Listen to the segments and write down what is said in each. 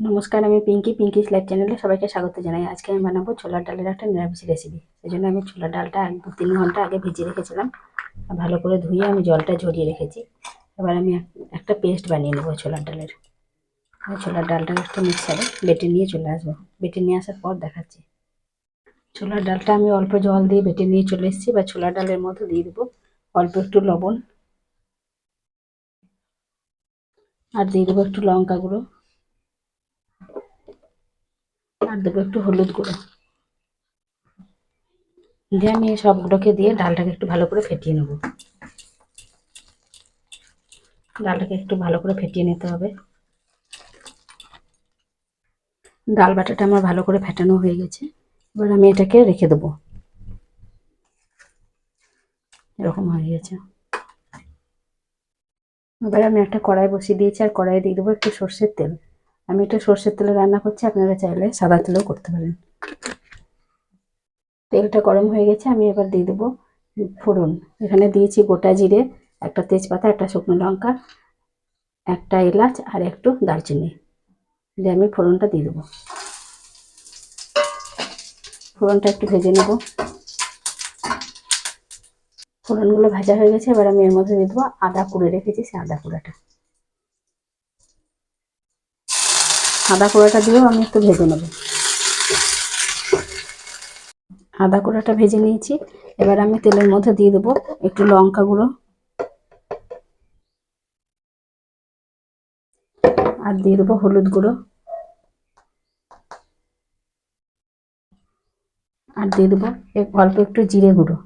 নমস্কার, আমি পিঙ্কি পিঙ্কি লাইফ চ্যানেলে সবাইকে স্বাগত জানাই। আজকে আমি বানাবো ছোলার ডালের একটা নিরামিষ রেসিপি সেই জন্য আমি ছোলার ডালটা এক দু তিন ঘণ্টা আগে ভিজিয়ে রেখেছিলাম। ভালো করে ধুয়ে আমি জলটা ঝরিয়ে রেখেছি। এবার আমি এক- একটা পেস্ট বানিয়ে নেব ছোলার ডালের। ছোলার ডালটা একটা মিক্সারে বেটে নিয়ে চলে আসব। বেটে নিয়ে আসার পর দেখাচ্ছি। ছোলার ডালটা আমি অল্প জল দিয়ে বেটে নিয়ে চলে এসেছি। বা ছোলার ডালের মধ্যে দিয়ে দেবো অল্প একটু লবণ। আর দিয়ে দেবো একটু লঙ্কা গুঁড়ো। আর দেবো একটু হলুদ গুঁড়ো। দিয়ে আমি সবগুলোকে দিয়ে ডালটাকে একটু ভালো করে ফেটিয়ে নেব। ডালটাকে একটু ভালো করে ফেটিয়ে নিতে হবে। ডাল বাটাটা আমার ভালো করে ফেটানো হয়ে গেছে। এবার আমি এটাকে রেখে দেবো। এরকম হয়ে গেছে। এবার আমি একটা কড়াই বসিয়ে দিয়েছি, আর কড়াই দিয়ে দেবো একটু সর্ষের তেল। আমি এটা সর্ষের তেলে রান্না করছি, আপনারা চাইলে সাদা তেলেও করতে পারেন। তেলটা গরম হয়ে গেছে, আমি এবার দিয়ে দেবো ফোড়ন। এখানে দিয়েছি গোটা জিরে, একটা তেজপাতা, একটা শুকনো লঙ্কা, একটা এলাচ আর একটু দারচিনি। দিয়ে আমি ফোড়নটা দিয়ে দেবো। ফোড়নটা একটু ভেজে নেব। ফোড়নগুলো ভাজা হয়ে গেছে, এবার আমি এর মধ্যে দিয়ে দেবো আদা কুড়ে রেখেছি সে আদা কুড়াটা। আদা কুড়াটা দিয়েও আমি একটু ভেজে নেব। আদা কুড়াটা ভেজে নিয়েছি। এবার আমি তেলের মধ্যে দিয়ে দেবো একটু লঙ্কা গুঁড়ো। আর দিয়ে দেবো হলুদ গুঁড়ো। আর দিয়ে দেবো অল্প একটু জিরে গুঁড়ো।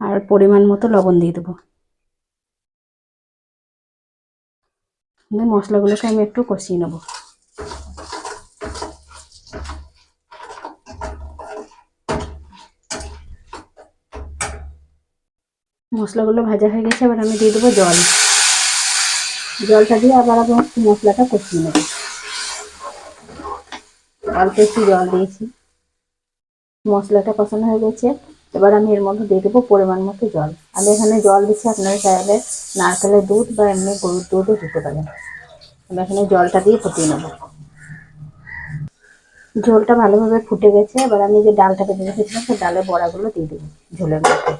আর পরিমাণ মতো লবণ দিয়ে দেবো। মশলাগুলোকে আমি একটু কষিয়ে নেব। মশলাগুলো ভাজা হয়ে গেছে, এবার আমি দিয়ে দেবো জল। জলটা দিয়ে আবার আমি মশলাটা কষিয়ে নেব। অল্প একটু জল দিয়েছি। মশলাটা কষানো হয়ে গেছে। এবার আমি এর মধ্যে দিয়ে দেবো পরিমাণ মতো জল। আমি এখানে জল দিচ্ছি আপনারা চাইলে নারকেলের দুধ বা এমনি গরুর দুধও দিতে পারেন। আমি এখানে জলটা দিয়ে ফুটিয়ে নেব। ঝোলটা ভালোভাবে ফুটে গেছে। এবার আমি যে ডালটা বেঁধে রেখেছিলাম, সেই ডালের বড়াগুলো দিয়ে দেবো ঝোলের মধ্যে।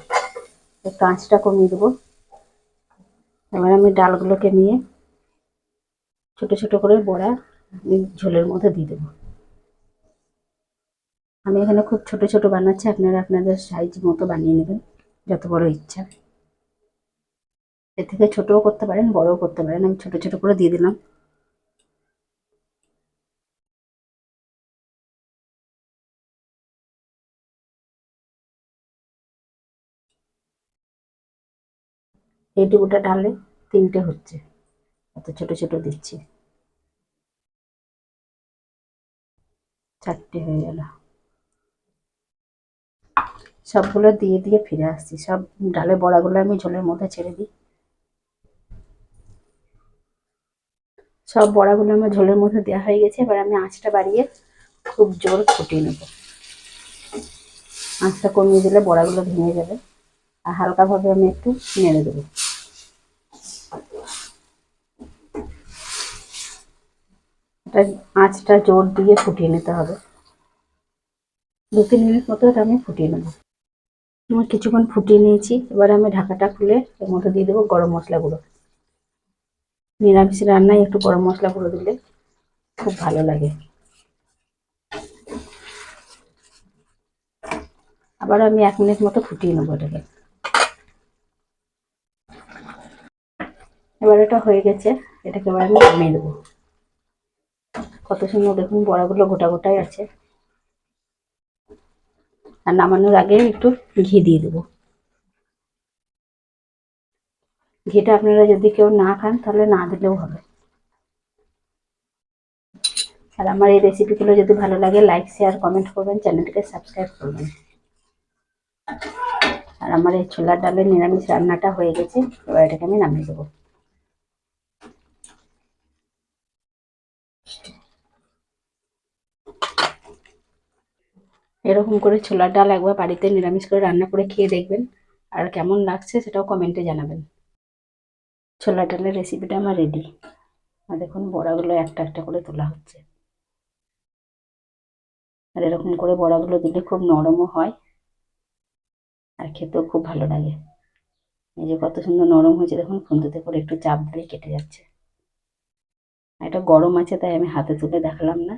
কাঁচটা কমিয়ে দেবো। এবার আমি ডালগুলোকে নিয়ে ছোট ছোট করে বড়া ঝোলের মধ্যে দিয়ে দেবো। আমি এখানে খুব ছোট ছোট বানাচ্ছি, আপনারা আপনাদের সাইজ মতো বানিয়ে নেবেন, যত বড় ইচ্ছা। এর থেকে ছোটও করতে পারেন, বড়ও করতে পারেন, আমি ছোট ছোট করে দিয়ে দিলাম। এইটুকুটা ডালে তিনটে হচ্ছে, এত ছোট ছোট দিচ্ছি। চারটে হয়ে গেল। সবগুলো দিয়ে দিয়ে ফিরে আসছি। সব ডালে বড়াগুলো আমি ঝোলের মধ্যে ছেড়ে দিই। সব বড়াগুলো আমার ঝোলের মধ্যে দেওয়া হয়ে গেছে। এবার আমি আঁচটা বাড়িয়ে খুব জোর ফুটিয়ে নেব। আঁচটা কমিয়ে দিলে বড়াগুলো ভেঙে যাবে। আর হালকাভাবে আমি একটু নেড়ে দেবো। আঁচটা জোর দিয়ে ফুটিয়ে নিতে হবে। দু তিন মিনিট মতো এটা আমি ফুটিয়ে নেব। আমি কিছুক্ষণ ফুটিয়ে নিয়েছি। এবার আমি ঢাকাটা খুলে এর মধ্যে দিয়ে দেবো গরম মশলা গুঁড়ো। নিরামিষ রান্নায় একটু গরম মশলা গুঁড়ো দিলে খুব ভালো লাগে। আবার আমি এক মিনিট মতো ফুটিয়ে নেব এটাকে। এবার এটা হয়ে গেছে, এটাকে এবার আমি নামিয়ে দেবো। কত সুন্দর দেখুন, বড়াগুলো গোটা গোটাই আছে। আর নামানোর আগে একটু ঘি দিয়ে দেবো। ঘিটা আপনারা যদি কেউ না খান তাহলে না দিলেও হবে। আর আমার এই রেসিপিগুলো যদি ভালো লাগে লাইক শেয়ার কমেন্ট করবেন চ্যানেলটিকে সাবস্ক্রাইব করবেন। আর আমার এই ছোলার ডালের নিরামিষ রান্নাটা হয়ে গেছে, এবার এটাকে আমি নামিয়ে দেবো। এরকম করে ছোলার ডাল একবার বাড়িতে নিরামিষ করে রান্না করে খেয়ে দেখবেন। আর কেমন লাগছে সেটাও কমেন্টে জানাবেন। ছোলার ডালের রেসিপিটা আমার রেডি আর দেখুন বড়াগুলো একটা একটা করে তোলা হচ্ছে। আর এরকম করে বড়াগুলো দিলে খুব নরমও হয়। আর খেতেও খুব ভালো লাগে। এই যে কত সুন্দর নরম হয়েছে, দেখুন খুন্তিতে করে একটু চাপ দিলেই কেটে যাচ্ছে। এটা গরম আছে, তাই আমি হাতে তুলে দেখালাম না।